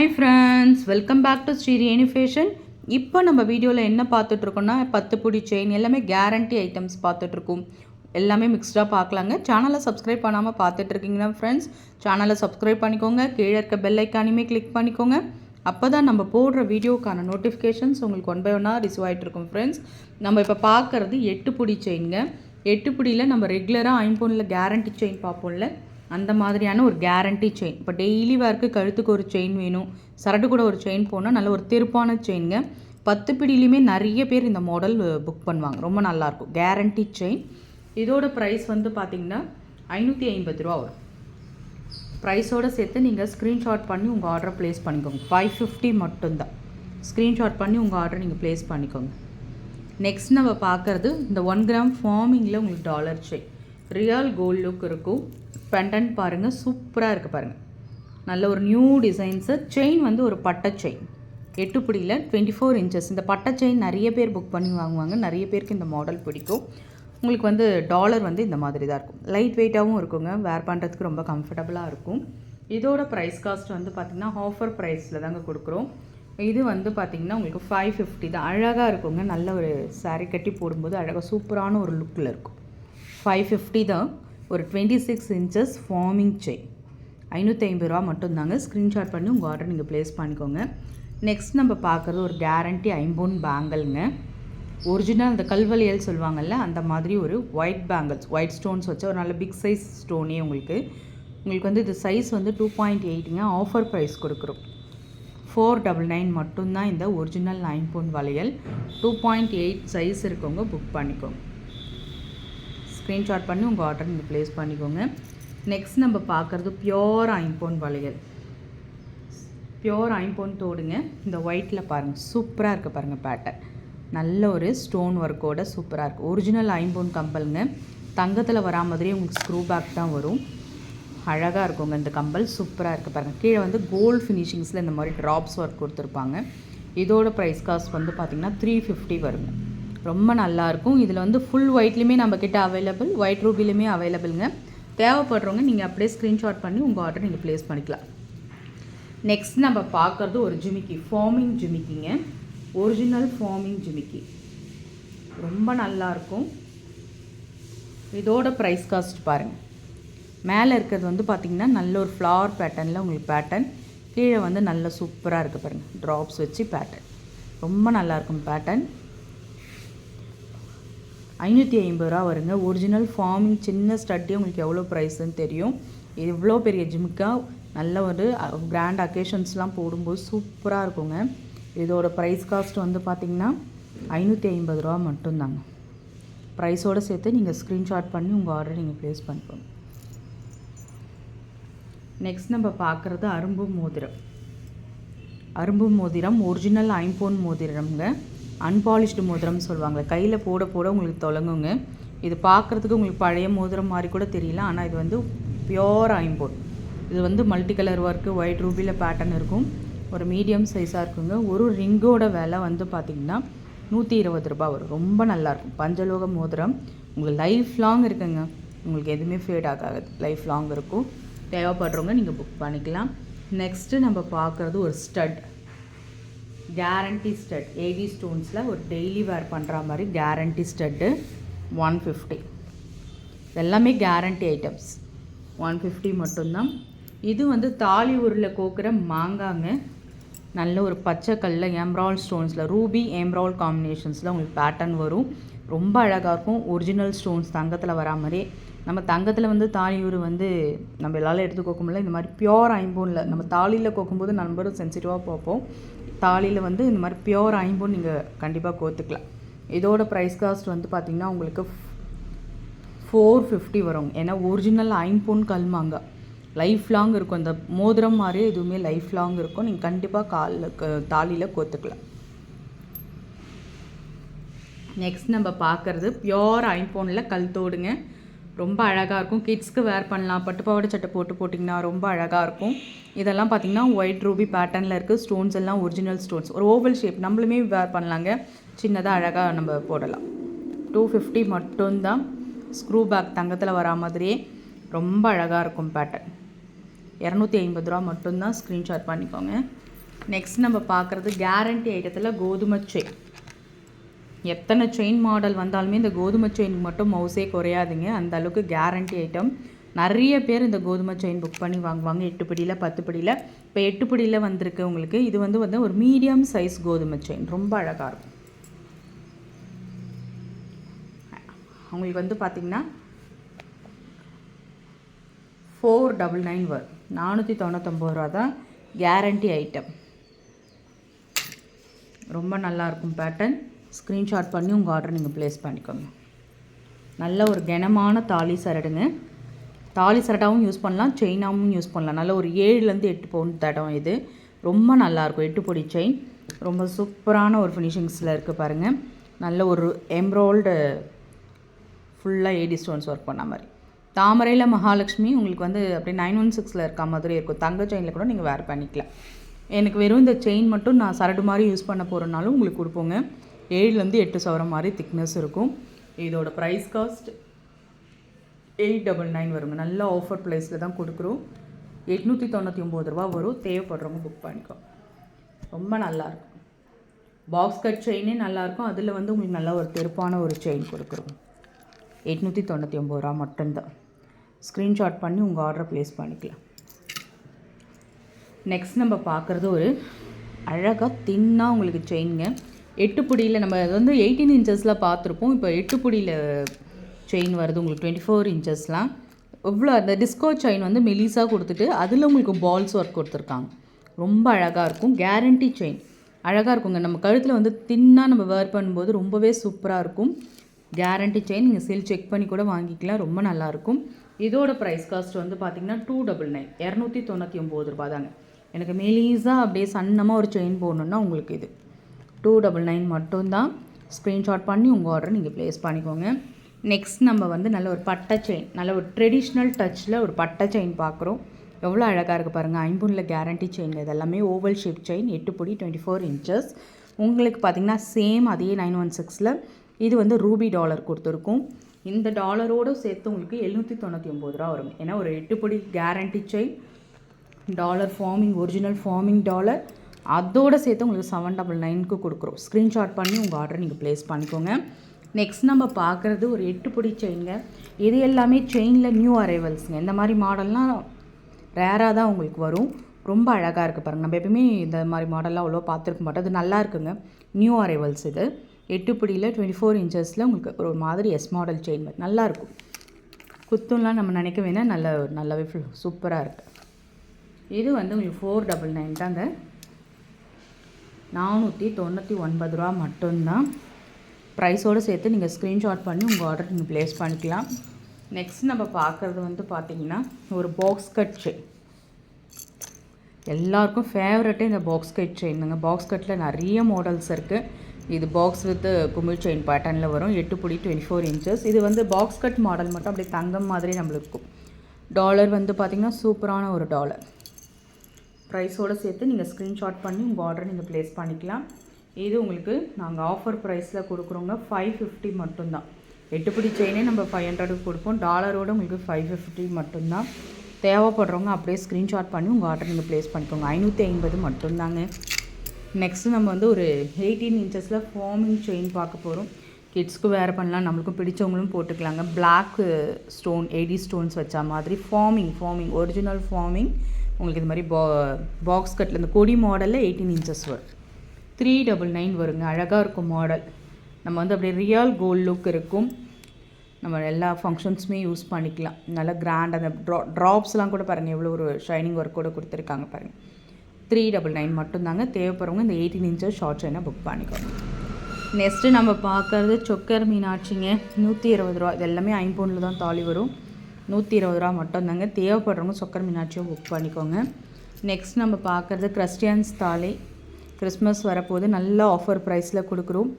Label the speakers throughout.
Speaker 1: Hi friends welcome back to Sri Reni fashion இப்போ நம்ம வீடியோவில் என்ன பார்த்துட்ருக்கோன்னா பத்து பிடி செயின் எல்லாமே கேரண்டி ஐட்டம்ஸ் பார்த்துட்ருக்கோம். எல்லாமே மிக்ஸ்டாக பார்க்கலாங்க. சேனலை சப்ஸ்கிரைப் பண்ணாமல் பார்த்துட்ருக்கீங்கன்னா ஃப்ரெண்ட்ஸ் சேனலை சப்ஸ்கிரைப் பண்ணிக்கோங்க. கீழே இருக்க பெல் ஐக்கானுமே கிளிக் பண்ணிக்கோங்க. அப்போ தான் நம்ம போடுற வீடியோக்கான நோட்டிஃபிகேஷன்ஸ் உங்களுக்கு ஒன் பை ஒன்னாக ரிசீவ் ஆகிட்டு இருக்கும் ஃப்ரெண்ட்ஸ் நம்ம இப்போ பார்க்குறது எட்டு பிடி செயின்ங்க எட்டு பிடியில் நம்ம ரெகுலராக ஐம்பொனில் கேரண்டி செயின் பார்ப்போம்ல. அந்த மாதிரியான ஒரு கேரண்டி செயின் இப்போ டெய்லி வேர்க்கு கழுத்துக்கு ஒரு செயின் வேணும். சரட்டு கூட ஒரு செயின் போனால் நல்ல ஒரு திருப்பான செயின்ங்க பத்து பிடியிலையுமே நிறைய பேர் இந்த மாடல் புக் பண்ணுவாங்க. ரொம்ப நல்லாயிருக்கும் கேரண்டி செயின் இதோட ப்ரைஸ் வந்து பார்த்திங்கன்னா ஐநூற்றி ஐம்பது ரூபா வரும். ப்ரைஸோடு சேர்த்து நீங்கள் ஸ்க்ரீன்ஷாட் பண்ணி உங்கள் ஆர்டரை ப்ளேஸ் பண்ணிக்கோங்க. ஃபைவ் ஃபிஃப்டி மட்டும்தான். ஸ்க்ரீன்ஷாட் பண்ணி உங்கள் ஆர்டரை நீங்கள் ப்ளேஸ் பண்ணிக்கோங்க. நெக்ஸ்ட் நம்ம பார்க்குறது இந்த ஒன் கிராம் ஃபார்மிங்கில் உங்களுக்கு dollar chain real gold look இருக்கும். பெண்டன்ட் பாருங்கள் சூப்பராக இருக்குது பாருங்கள் நல்ல ஒரு நியூ டிசைன்ஸு செயின் வந்து ஒரு பட்டை செயின் எட்டுப்பிடியில் டுவெண்ட்டி ஃபோர் இன்ச்சஸ் இந்த பட்டை செயின் நிறைய பேர் புக் பண்ணி வாங்குவாங்க. நிறைய பேருக்கு இந்த மாடல் பிடிக்கும். உங்களுக்கு வந்து டாலர் வந்து இந்த மாதிரி தான் இருக்கும். லைட் வெயிட்டாகவும் இருக்குங்க. வேர் பண்ணுறதுக்கு ரொம்ப கம்ஃபர்டபுளாக இருக்கும். இதோட ப்ரைஸ் காஸ்ட் வந்து பார்த்திங்கன்னா ஆஃபர் ப்ரைஸில் தாங்க கொடுக்குறோம். இது வந்து பார்த்திங்கன்னா உங்களுக்கு ஃபைவ் ஃபிஃப்டி தான். அழகாக இருக்குங்க. நல்ல ஒரு சாரீ கட்டி போடும்போது அழகாக சூப்பரான ஒரு லுக்கில் இருக்கும். ஃபைவ் ஃபிஃப்டி தான். ஒரு twenty six inches forming chain ஐநூற்றி ஐம்பது ரூபா மட்டும்தாங்க. ஸ்க்ரீன்ஷாட் பண்ணி உங்கள் ஆர்டர் நீங்கள் ப்ளேஸ் பண்ணிக்கோங்க. நெக்ஸ்ட் நம்ம பார்க்குறது ஒரு கேரண்டி ஐம்பொன் பேங்கிள்ங்க ஒரிஜினல் அந்த கல்வலியல் சொல்லுவாங்கள்ல அந்த மாதிரி ஒரு ஒயிட் பேங்கிள்ஸ் ஒயிட் ஸ்டோன்ஸ் வச்சு ஒரு நல்ல பிக் சைஸ் ஸ்டோனே உங்களுக்கு. உங்களுக்கு வந்து இது சைஸ் வந்து டூ பாயிண்ட் எயிட்டுங்க ஆஃபர் ப்ரைஸ் கொடுக்குறோம். ஃபோர் டபுள் நைன் மட்டும்தான் இந்த ஒரிஜினல் நைன் பொன் வளையல். டூ பாயிண்ட் எயிட் சைஸ் இருக்கவங்க புக் பண்ணிக்கோங்க. ஸ்க்ரீன்ஷாட் பண்ணி உங்கள் ஆர்டர் நீங்கள் ப்ளேஸ் பண்ணிக்கோங்க. நெக்ஸ்ட் நம்ம பார்க்குறது பியோர் ஐம்போன் வளையல். பியோர் ஐம்போன் தோடுங்க. இந்த ஒயிட்டில் பாருங்கள் சூப்பராக இருக்குது பாருங்கள் பேட்டர்ன் நல்ல ஒரு ஸ்டோன் ஒர்க்கோட சூப்பராக இருக்குது ஒரிஜினல் ஐம்போன் கம்பலுங்க. தங்கத்தில் வரா மாதிரியே உங்களுக்கு ஸ்க்ரூ பேக் தான் வரும். அழகாக இருக்குங்க இந்த கம்பல் சூப்பராக இருக்குது பாருங்கள் கீழே வந்து கோல்டு ஃபினிஷிங்ஸில் இந்த மாதிரி ட்ராப்ஸ் ஒர்க் கொடுத்துருப்பாங்க. இதோட ப்ரைஸ் காஸ்ட் வந்து பார்த்திங்கன்னா த்ரீ ஃபிஃப்டி வருங்க. ரொம்ப நல்லாயிருக்கும். இதில் வந்து ஃபுல் ஒயிட்லேயுமே நம்மக்கிட்ட அவைலபிள் ஒயிட் ரூபிலையுமே அவைலபிளுங்க தேவைப்படுறவங்க நீங்கள் அப்படியே ஸ்க்ரீன்ஷாட் பண்ணி உங்கள் ஆர்டர் நீங்கள் ப்ளேஸ் பண்ணிக்கலாம். நெக்ஸ்ட் நம்ம பார்க்குறது ஒரு ஜிமிக்கி ஃபார்மிங் ஜிமிக்கிங்க. ஒரிஜினல் ஃபார்மிங் ஜிமிக்கி. ரொம்ப நல்லாயிருக்கும். இதோட ப்ரைஸ் காஸ்ட் பாருங்கள் மேலே இருக்கிறது வந்து பார்த்திங்கன்னா நல்ல ஒரு ஃப்ளவர் பேட்டர்னில் உங்களுக்கு பேட்டர்ன் கீழே வந்து நல்ல சூப்பராக இருக்குது பாருங்கள் ட்ராப்ஸ் வச்சு பேட்டர்ன் ரொம்ப நல்லாயிருக்கும் பேட்டர்ன் ஐநூற்றி ஐம்பது ரூபா வருங்க. ஒரிஜினல் ஃபார்மிங் சின்ன ஸ்டட்டே உங்களுக்கு எவ்வளோ ப்ரைஸ்ன்னு தெரியும். எவ்வளோ பெரிய ஜிம்முக்கா நல்ல ஒரு கிராண்ட் அக்கேஷன்ஸ்லாம் போடும்போது சூப்பராக இருக்குங்க. இதோட ப்ரைஸ் காஸ்ட் வந்து பார்த்திங்கன்னா ஐநூற்றி ஐம்பது ரூபா மட்டும்தாங்க. ப்ரைஸோடு சேர்த்து நீங்கள் ஸ்க்ரீன்ஷாட் பண்ணி உங்கள் ஆர்டர் நீங்கள் ப்ளேஸ் பண்ணிக்கோங்க. நெக்ஸ்ட் நம்ம பார்க்குறது அரும்பு மோதிரம். அரும்பு மோதிரம் ஒரிஜினல் ஐம்போன் மோதிரம்ங்க. அன்பாலிஷ்டு மோதிரம்னு சொல்லுவாங்க கையில் போட போட உங்களுக்கு தொலங்குங்க. இது பார்க்குறதுக்கு உங்களுக்கு பழைய மோதிரம் மாதிரி கூட தெரியல ஆனால் இது வந்து பியோர் ஐம்போர்ட் இது வந்து மல்டி கலர் ஒர்க்கு ஒயிட் ரூபியில் பேட்டர்ன் இருக்கும். ஒரு மீடியம் சைஸாக இருக்குங்க. ஒரு ரிங்கோட விலை வந்து பார்த்திங்கன்னா நூற்றி இருபது ரூபா வரும். ரொம்ப நல்லாயிருக்கும் பஞ்சலோக மோதிரம். உங்களுக்கு லைஃப் லாங் இருக்குங்க. உங்களுக்கு எதுவுமே ஃபேட் ஆகாது. லைஃப் லாங் இருக்கும். தேவைப்படுறவங்க நீங்கள் புக் பண்ணிக்கலாம். நெக்ஸ்ட்டு நம்ம பார்க்குறது ஒரு ஸ்டட் கேரண்டி ஸ்டட் ஏவி ஸ்டோன்ஸில் ஒரு டெய்லி வேர் பண்ணுற மாதிரி கேரண்டி ஸ்டட்டு ஒன் ஃபிஃப்டி எல்லாமே கேரண்டி ஐட்டம்ஸ் ஒன் ஃபிஃப்டி மட்டும்தான். இது வந்து தாலி ஊரில் கோக்குற மாங்காங்க. நல்ல ஒரு பச்சை கல்ல எம்ரால் ஸ்டோன்ஸில் ரூபி எம்ரால் காம்பினேஷன்ஸில் உங்களுக்கு பேட்டர்ன் வரும். ரொம்ப அழகாக இருக்கும். ஒரிஜினல் ஸ்டோன்ஸ் தங்கத்தில் வரா மாதிரி நம்ம தங்கத்தில் வந்து தாலியூர் வந்து நம்ம எல்லாரும் எடுத்து கோக்கும்போது இந்த மாதிரி பியோர் ஐம்போனில் நம்ம தாலியில் கோக்கும்போது நண்பரும் சென்சிட்டிவாக பார்ப்போம். தாலியில் வந்து இந்த மாதிரி பியோர் ஐம்போன் நீங்கள் கண்டிப்பாக கோத்துக்கலாம். இதோட ப்ரைஸ் காஸ்ட் வந்து பார்த்திங்கன்னா உங்களுக்கு ஃபோர் ஃபிஃப்டி வரும். ஏன்னா ஒரிஜினல் ஐம்பொன் கல்மாங்க லைஃப் லாங் இருக்கும். அந்த மோதிரம் மாதிரியே எதுவுமே லைஃப் லாங் இருக்கும். நீங்கள் கண்டிப்பாக காலில் தாலியில் கோத்துக்கலாம். நெக்ஸ்ட் நம்ம பார்க்குறது பியோர் ஐம்போனில் கல் தோடுங்க. ரொம்ப அழகாக இருக்கும். கிட்ஸ்க்கு வேர் பண்ணலாம். பட்டு பாவாடை சட்டை போட்டு போட்டிங்கன்னா ரொம்ப அழகாக இருக்கும். இதெல்லாம் பார்த்திங்கன்னா ஒயிட் ரூபி பேட்டர்னில் இருக்குது ஸ்டோன்ஸ் எல்லாம் ஒரிஜினல் ஸ்டோன்ஸ் ஒரு ஓவல் ஷேப் நம்மளுமே வேர் பண்ணலாங்க. சின்னதாக அழகாக நம்ம போடலாம். டூ ஃபிஃப்டி மட்டும்தான். ஸ்க்ரூ பேக் தங்கத்தில் வரா மாதிரியே ரொம்ப அழகாக இருக்கும் பேட்டர்ன் இரநூத்தி ஐம்பது ரூபா மட்டும்தான் ஸ்க்ரீன்ஷாட் பண்ணிக்கோங்க. நெக்ஸ்ட் நம்ம பார்க்குறது கேரண்டி ஐட்டத்தில் கோதுமை செயின் எத்தனை செயின் மாடல் வந்தாலுமே இந்த கோதுமை செயினுக்கு மட்டும் மவுசே குறையாதுங்க. அந்த அளவுக்கு கேரண்டி ஐட்டம் நிறைய பேர் இந்த கோதுமை செயின் புக் பண்ணி வாங்குவாங்க. எட்டு பிடியில் பத்து படியில். இப்போ எட்டு பிடியில் வந்திருக்கு உங்களுக்கு. இது வந்து வந்து ஒரு மீடியம் சைஸ் கோதுமை செயின் ரொம்ப அழகாக இருக்கும். அவங்களுக்கு வந்து பார்த்திங்கன்னா ஃபோர் டபுள் நைன் வரும். நானூற்றி தொண்ணூத்தொம்பது ரூபா தான் கேரண்டி ஐட்டம் ரொம்ப நல்லாயிருக்கும் பேட்டர்ன் ஸ்க்ரீன்ஷாட் பண்ணி உங்கள் ஆர்டர் நீங்கள் ப்ளேஸ் பண்ணிக்கோங்க. நல்ல ஒரு கனமான தாலி சரடுங்க. தாலி சரடாகவும் யூஸ் பண்ணலாம் செயினாகவும் யூஸ் பண்ணலாம். நல்ல ஒரு ஏழுலேருந்து எட்டு பவுன் தடம் இது. ரொம்ப நல்லாயிருக்கும் எட்டு பொடி செயின் ரொம்ப சூப்பரான ஒரு ஃபினிஷிங்ஸில் இருக்குது பாருங்கள் நல்ல ஒரு எம்ரோல்டு ஃபுல்லாக ஏடி ஸ்டோன்ஸ் ஒர்க் பண்ண மாதிரி. தாமரையில் மகாலட்சுமி உங்களுக்கு வந்து அப்படியே நைன் ஒன் சிக்ஸில் இருக்க மாதிரி இருக்கும். தங்க செயினில் கூட நீங்கள் வேர் பண்ணிக்கலாம். எனக்கு வெறும் இந்த செயின் மட்டும் நான் சரடு மாதிரி யூஸ் பண்ண போகிறனாலும் உங்களுக்கு கொடுப்போங்க. ஏழுலேருந்து எட்டு சவரம் மாதிரி திக்னஸ் இருக்கும். இதோட price cost eight double nine வருங்க. நல்ல ஆஃபர் ப்ரைஸில் தான் கொடுக்குறோம். எட்நூற்றி தொண்ணூற்றி ஒம்பது ரூபா வரும். தேவைப்படுறவங்க புக் பண்ணிக்கோ. ரொம்ப நல்லாயிருக்கும் பாக்ஸ் கட் செயினே நல்லாயிருக்கும் அதில் வந்து உங்களுக்கு நல்ல ஒரு தெருப்பான ஒரு செயின் கொடுக்குறோம். எட்நூற்றி தொண்ணூற்றி ஒம்பது ரூபா மட்டும்தான். ஸ்க்ரீன்ஷாட் பண்ணி உங்கள் ஆர்டரை ப்ளேஸ் பண்ணிக்கலாம். நெக்ஸ்ட் நம்ம பார்க்குறது ஒரு அழகாக தின்னாக உங்களுக்கு செயினுங்க எட்டு புடியில் நம்ம அது வந்து எயிட்டீன் இன்ச்சஸில் பார்த்துருப்போம். இப்போ எட்டு புடியில் செயின் வருது உங்களுக்கு டுவெண்ட்டி ஃபோர் இன்ச்சஸ்லாம். இவ்வளோ அந்த டிஸ்கோ செயின் வந்து மெலிசாக கொடுத்துட்டு அதில் உங்களுக்கு பால்ஸ் ஒர்க் கொடுத்துருக்காங்க. ரொம்ப அழகாக இருக்கும். கேரண்டி செயின் அழகாக இருக்குங்க. நம்ம கழுத்தில் வந்து தின்னாக நம்ம வேர் பண்ணும்போது ரொம்பவே சூப்பராக இருக்கும். கேரண்டி செயின் நீங்கள் செல் செக் பண்ணி கூட வாங்கிக்கலாம். ரொம்ப நல்லாயிருக்கும் இதோட ப்ரைஸ் காஸ்ட் வந்து பார்த்திங்கன்னா டூ டபுள் நைன் இரநூத்தி தொண்ணூற்றி ஒம்பது ரூபா தாங்க. எனக்கு மெலீஸாக அப்படியே சன்னமாக ஒரு செயின் போடணுன்னா உங்களுக்கு இது. டூ டபுள் நைன் மட்டும்தான் ஸ்க்ரீன்ஷாட் பண்ணி உங்கள் ஆர்டர் நீங்கள் ப்ளேஸ் பண்ணிக்கோங்க. நெக்ஸ்ட் நம்ம வந்து நல்ல ஒரு பட்டை செயின் நல்ல ஒரு ட்ரெடிஷ்னல் டச்சில் ஒரு பட்டை செயின் பார்க்குறோம் எவ்வளோ அழகாக இருக்குது பாருங்கள் ஐம்பூனில் கேரண்டி செயின் இதெல்லாமே ஓவல் ஷேப் செயின் எட்டு பொடி டுவெண்ட்டி ஃபோர் இன்ச்சஸ் உங்களுக்கு பார்த்திங்கன்னா சேம் அதே நைன் ஒன் சிக்ஸில் இது வந்து ரூபி டாலர் கொடுத்துருக்கும். இந்த டாலரோடு சேர்த்து உங்களுக்கு எழுநூற்றி தொண்ணூற்றி ஒம்பது ரூபா வரும். ஏன்னா ஒரு எட்டு பொடி guarantee chain dollar forming original forming dollar அதோடு சேர்த்து உங்களுக்கு செவன் டபுள் நைனுக்கு கொடுக்குறோம். ஸ்க்ரீன்ஷாட் பண்ணி உங்கள் ஆர்டர் நீங்கள் ப்ளேஸ் பண்ணிக்கோங்க. நெக்ஸ்ட் நம்ம பார்க்குறது ஒரு எட்டு பொடி செயின்ங்க இது எல்லாமே செயினில் நியூ அரைவல்ஸுங்க இந்த மாதிரி மாடல்லாம் ரேராக தான் உங்களுக்கு வரும். ரொம்ப அழகாக இருக்குது பாருங்கள் நம்ம எப்பயுமே இந்த மாதிரி மாடல்லாம் அவ்வளோ பார்த்துருக்க மாட்டோம். அது நல்லா இருக்குங்க. நியூ அரைவல்ஸ் இது. எட்டு பிடியில் டுவெண்ட்டி ஃபோர் இன்ச்சஸில் உங்களுக்கு ஒரு மாதிரி எஸ் மாடல் செயின் நல்லாயிருக்கும் குத்தும்லாம் நம்ம நினைக்க வேணால் நல்ல நல்லாவே சூப்பராக இருக்குது இது வந்து உங்களுக்கு ஃபோர் டபுள் நைன் தாங்க. நானூற்றி தொண்ணூற்றி ஒன்பது ரூபா மட்டும்தான். ப்ரைஸோடு சேர்த்து நீங்கள் ஸ்க்ரீன்ஷாட் பண்ணி உங்கள் ஆர்டர் நீங்கள் ப்ளேஸ் பண்ணிக்கலாம். நெக்ஸ்ட் நம்ம பார்க்குறது வந்து பார்த்திங்கன்னா ஒரு பாக்ஸ் கட் செயின் எல்லாருக்கும் ஃபேவரட்டே இந்த பாக்ஸ் கட் செயினுங்க பாக்ஸ் கட்டில் நிறைய மாடல்ஸ் இருக்குது இது பாக்ஸ் வித் குமிழ் செயின் பேட்டர்னில் வரும். எட்டு புடி டுவெண்ட்டி ஃபோர் இன்ச்சஸ் இது வந்து பாக்ஸ் கட் மாடல் மட்டும் அப்படியே தங்கம் மாதிரி நம்மளுக்கு இருக்கும். டாலர் வந்து பார்த்திங்கன்னா சூப்பரான ஒரு டாலர் ப்ரைஸோடு சேர்த்து நீங்கள் ஸ்க்ரீன்ஷாட் பண்ணி உங்கள் ஆர்டர் நீங்கள் ப்ளேஸ் பண்ணிக்கலாம். இது உங்களுக்கு நாங்கள் ஆஃபர் ப்ரைஸில் கொடுக்குறோங்க ஃபைவ் ஃபிஃப்டி மட்டும்தான். எட்டுப்படி செயினே நம்ம ஃபைவ் ஹண்ட்ரடுக்கு கொடுப்போம். டாலரோடு உங்களுக்கு ஃபைவ் ஃபிஃப்டி மட்டும்தான். தேவைப்படுறவங்க அப்படியே ஸ்க்ரீன்ஷாட் பண்ணி உங்கள் ஆர்டர் நீங்கள் ப்ளேஸ் பண்ணிக்கோங்க. ஐநூற்றி ஐம்பது மட்டும்தாங்க. நெக்ஸ்ட்டு நம்ம வந்து ஒரு எயிட்டீன் இன்ச்சஸில் ஃபார்மிங் செயின் பார்க்க போகிறோம் கிட்ஸ்க்கு வேறு பண்ணலாம் நம்மளுக்கும் பிடிச்சவங்களும் போட்டுக்கலாங்க. பிளாக் ஸ்டோன் எயிட்டி ஸ்டோன்ஸ் வச்சா மாதிரி ஃபார்மிங் ஃபார்மிங் ஒரிஜினல் ஃபார்மிங் உங்களுக்கு இது மாதிரி பா பாக்ஸ் கட்டில் இந்த கொடி மாடலில் எயிட்டீன் இன்ச்சஸ் வரும். த்ரீ டபுள் நைன் வருங்க. அழகாக இருக்கும் மாடல் நம்ம வந்து அப்படியே ரியல் கோல்ட் லுக் இருக்கும். நம்ம எல்லா ஃபங்க்ஷன்ஸுமே யூஸ் பண்ணிக்கலாம். நல்லா கிராண்ட் அந்த ட்ரா ட்ராப்ஸ்லாம் கூட பாருங்கள் எவ்வளோ ஒரு ஷைனிங் ஒர்க் கூட கொடுத்துருக்காங்க பாருங்கள் த்ரீ டபுள் நைன் மட்டும்தாங்க. தேவைப்படுறவங்க இந்த எயிட்டீன் இன்ச்சஸ் ஷார்ட் செயினை புக் பண்ணிக்கோங்க. நெக்ஸ்ட்டு நம்ம பார்க்குறது சொக்கர் மீனாட்சிங்க. நூற்றி இருபது ரூபா. இது எல்லாமே ஐம்பொன்னில் தான் தாலி வரும். நூற்றி இருபது ரூபா மட்டும் தாங்க தேவைப்படுறவங்க சொக்கர் மீனாட்சியும் புக் பண்ணிக்கோங்க. நெக்ஸ்ட் நம்ம பார்க்குறது கிறிஸ்டியன்ஸ் தாலி கிறிஸ்மஸ் வரப்போது நல்ல ஆஃபர் ப்ரைஸில் கொடுக்குறோம்.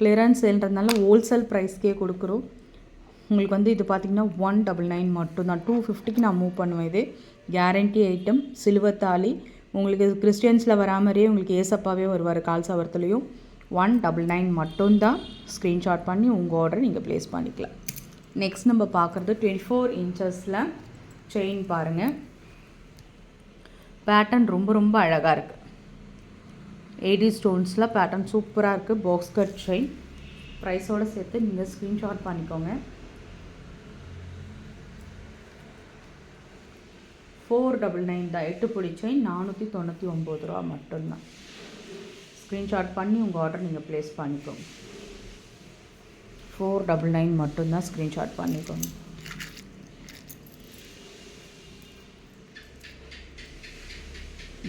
Speaker 1: கிளியரன்ஸ் சேல்ன்றதுனால ஹோல்சேல் ப்ரைஸ்க்கே கொடுக்குறோம். உங்களுக்கு வந்து இது பார்த்திங்கன்னா ஒன் டபுள் நைன் மட்டும் தான் டூ ஃபிஃப்டிக்கு நான் மூவ் பண்ணுவேன் இது. கேரண்டி ஐட்டம் சில்வர் தாலி. உங்களுக்கு கிறிஸ்டியன்ஸில் வரா மாதிரியே உங்களுக்கு ஏசப்பாவே வருவார் கால் சவரத்துலேயும். ஒன் டபுள் நைன் மட்டும்தான். ஸ்க்ரீன்ஷாட் பண்ணி உங்கள் ஆர்டர் நீங்கள் ப்ளேஸ் பண்ணிக்கலாம். நெக்ஸ்ட் நம்ம பார்க்குறது டுவெண்ட்டி ஃபோர் இன்ச்சஸில் செயின் பாருங்கள் பேட்டர்ன் ரொம்ப ரொம்ப அழகாக இருக்குது எயிட்டி ஸ்டோன்ஸில் பேட்டர்ன் சூப்பராக இருக்குது பாக்ஸ் கட் செயின் ப்ரைஸோடு சேர்த்து நீங்கள் ஸ்க்ரீன்ஷாட் பண்ணிக்கோங்க. ஃபோர் டபுள் நைன் தான் எட்டு பொடி செயின் நானூற்றி தொண்ணூற்றி ஒம்பது ரூபா மட்டும்தான். ஸ்க்ரீன்ஷாட் பண்ணி உங்கள் ஆர்டர் நீங்கள் ப்ளேஸ் பண்ணிக்கோங்க. ஃபோர் டபுள் நைன் மட்டும்தான் ஸ்க்ரீன்ஷாட் பண்ணிக்கோங்க.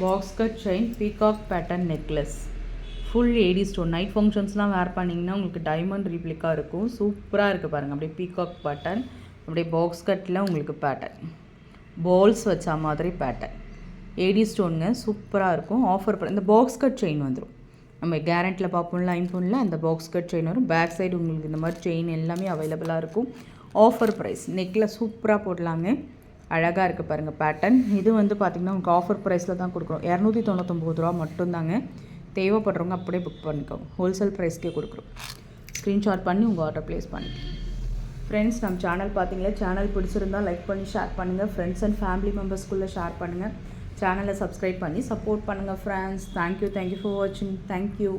Speaker 1: Box cut chain peacock pattern necklace full AD stone night ஃபங்க்ஷன்ஸ்லாம் wear பண்ணிங்கன்னா உங்களுக்கு டைமண்ட் ரீப்ளிக்காக இருக்கும். சூப்பராக இருக்குது பாருங்கள் அப்படியே பீகாக் பேட்டர்ன் அப்படியே பாக்ஸ் கட்டில் உங்களுக்கு பேட்டர்ன் பால்ஸ் வச்ச மாதிரி பேட்டர்ன் ஏடி ஸ்டோனுங்க சூப்பராக இருக்கும். ஆஃபர் இந்த பாக்ஸ் கட் செயின் வந்துடும் நம்ம கேரண்டில் பார்ப்போம்ல ஐஃபோனில் அந்த பாக்ஸ் கட் செயின் வரும். பேக் சைடு உங்களுக்கு இந்த மாதிரி செயின் எல்லாமே அவைலபிளாக இருக்கும். ஆஃபர் ப்ரைஸ் நெக்கில் சூப்பராக போடலாங்க. அழகாக இருக்குது பாருங்கள் பேட்டர்ன் இது வந்து பார்த்திங்கன்னா உங்களுக்கு ஆஃபர் ப்ரைஸில் தான் கொடுக்குறோம். இரநூத்தி தொண்ணூத்தொம்பது ரூபா மட்டும்தாங்க. தேவைப்படுறவங்க அப்படியே புக் பண்ணிக்கோங்க. ஹோல்சேல் ப்ரைஸ்க்கே கொடுக்குறோம். ஸ்க்ரீன்ஷாட் பண்ணி உங்கள் ஆர்டர் ப்ளேஸ் பண்ணிக்கலாம். ஃப்ரெண்ட்ஸ் நம்ம சேனல் பார்த்தீங்களா சேனல் பிடிச்சிருந்தா லைக் பண்ணி ஷேர் பண்ணுங்கள் ஃப்ரெண்ட்ஸ் அண்ட் ஃபேமிலி மெம்பர்ஸ்குள்ளே ஷேர் பண்ணுங்கள் சேனலை சப்ஸ்கிரைப் பண்ணி சப்போர்ட் பண்ணுங்கள் friends thank you thank you for வாட்சிங் தேங்க்யூ